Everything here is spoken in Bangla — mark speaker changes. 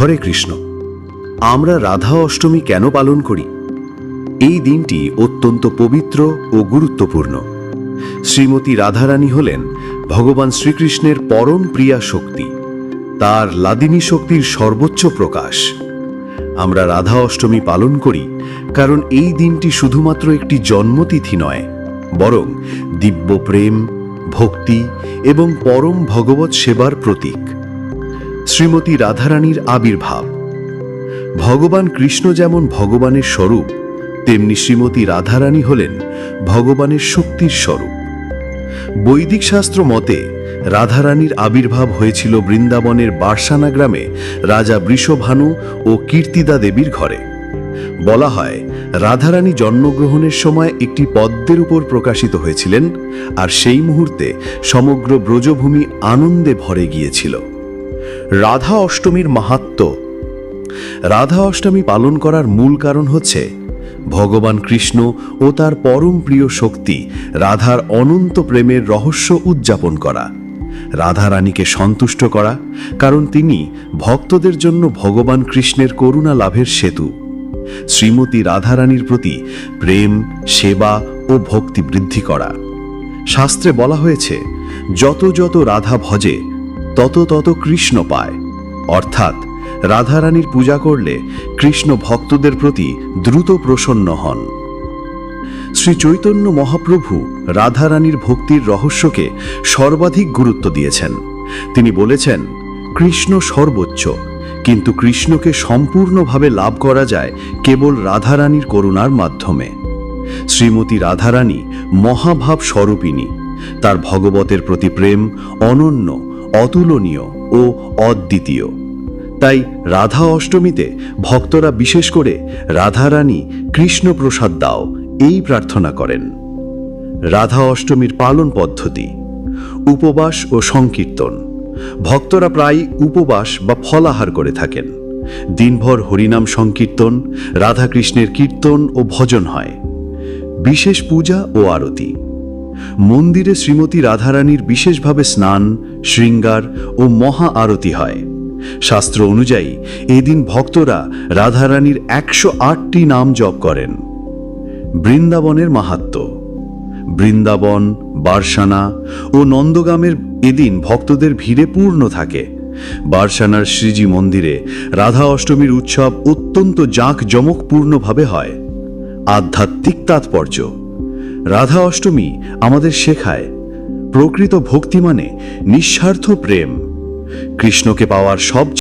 Speaker 1: হরে কৃষ্ণ। আমরা রাধা অষ্টমী কেন পালন করি? এই দিনটি অত্যন্ত পবিত্র ও গুরুত্বপূর্ণ। শ্রীমতী রাধারানী হলেন ভগবান শ্রীকৃষ্ণের পরম প্রিয়া শক্তি, তার লাদিনী শক্তির সর্বোচ্চ প্রকাশ। আমরা রাধা অষ্টমী পালন করি কারণ এই দিনটি শুধুমাত্র একটি জন্মতিথি নয়, বরং দিব্য প্রেম, ভক্তি এবং পরম ভগবত সেবার প্রতীক। শ্রীমতী রাধারানীর আবির্ভাব। ভগবান কৃষ্ণ যেমন ভগবানের স্বরূপ, তেমনি শ্রীমতী রাধারানী হলেন ভগবানের শক্তির স্বরূপ। বৈদিক শাস্ত্র মতে, রাধারানীর আবির্ভাব হয়েছিল বৃন্দাবনের বার্সানা গ্রামে রাজা বৃষভানু ও কীর্তিদা দেবীর ঘরে। বলা হয়, রাধারানী জন্মগ্রহণের সময় একটি পদ্মের উপর প্রকাশিত হয়েছিলেন, আর সেই মুহূর্তে সমগ্র ব্রজভূমি আনন্দে ভরে গিয়েছিল। রাধা অষ্টমীর মাহাত্ম্য। রাধা অষ্টমী পালন করার মূল কারণ হচ্ছে, ভগবান কৃষ্ণ ও তার পরম প্রিয় শক্তি রাধার অনন্ত প্রেমের রহস্য উদযাপন করা। রাধা রানীকে সন্তুষ্ট করা, কারণ তিনি ভক্তদের জন্য ভগবান কৃষ্ণের করুণা লাভের সেতু। শ্রীমতী রাধারানীর প্রতি প্রেম, সেবা ও ভক্তি বৃদ্ধি করা। শাস্ত্রে বলা হয়েছে, যত যত রাধা ভজে তত তত কৃষ্ণ পায়। অর্থাৎ রাধারানীর পূজা করলে কৃষ্ণ ভক্তদের প্রতি দ্রুত প্রসন্ন হন। শ্রী চৈতন্য মহাপ্রভু রাধারানীর ভক্তির রহস্যকে সর্বাধিক গুরুত্ব দিয়েছেন। তিনি বলেছেন, কৃষ্ণ সর্বোচ্চ, কিন্তু কৃষ্ণকে সম্পূর্ণভাবে লাভ করা যায় কেবল রাধারানীর করুণার মাধ্যমে। শ্রীমতী রাধারানী মহাভাব স্বরূপিণী তার ভগবতের প্রতি প্রেম অনন্য অতুলনীয় ও অদ্বিতীয়। তাই রাধা অষ্টমীতে ভক্তরা বিশেষ করে রাধারানী কৃষ্ণ প্রসাদ দাও, এই প্রার্থনা করেন। রাধা অষ্টমীর পালন পদ্ধতি, উপবাস ও সংকীর্তন। ভক্তরা প্রায় উপবাস বা ফলাহার করে থাকেন। দিনভর হরিনাম সংকীর্তন, রাধাকৃষ্ণের কীর্তন ও ভজন হয়। বিশেষ পূজা ও আরতি। মন্দিরে শ্রীমতী রাধারানীর বিশেষভাবে স্নান, শৃঙ্গার ও মহা আরতি হয়। শাস্ত্র অনুযায়ী, এদিন ভক্তরা রাধারানীর একশো আটটি নাম জপ করেন। বৃন্দাবনের মাহাত্ম্য বৃন্দাবন, বারসানা ও নন্দগামের এদিন ভক্তদের ভিড়ে পূর্ণ থাকে। বারসানার শ্রীজি মন্দিরে রাধা অষ্টমীর উৎসব অত্যন্ত জাঁকজমকপূর্ণভাবে হয়। আধ্যাত্মিক তাৎপর্য। রাধা অষ্টমী আমাদের শেখায় প্রকৃত ভক্তি মানে নিঃস্বার্থ প্রেম। কৃষ্ণকে পাওয়ার সব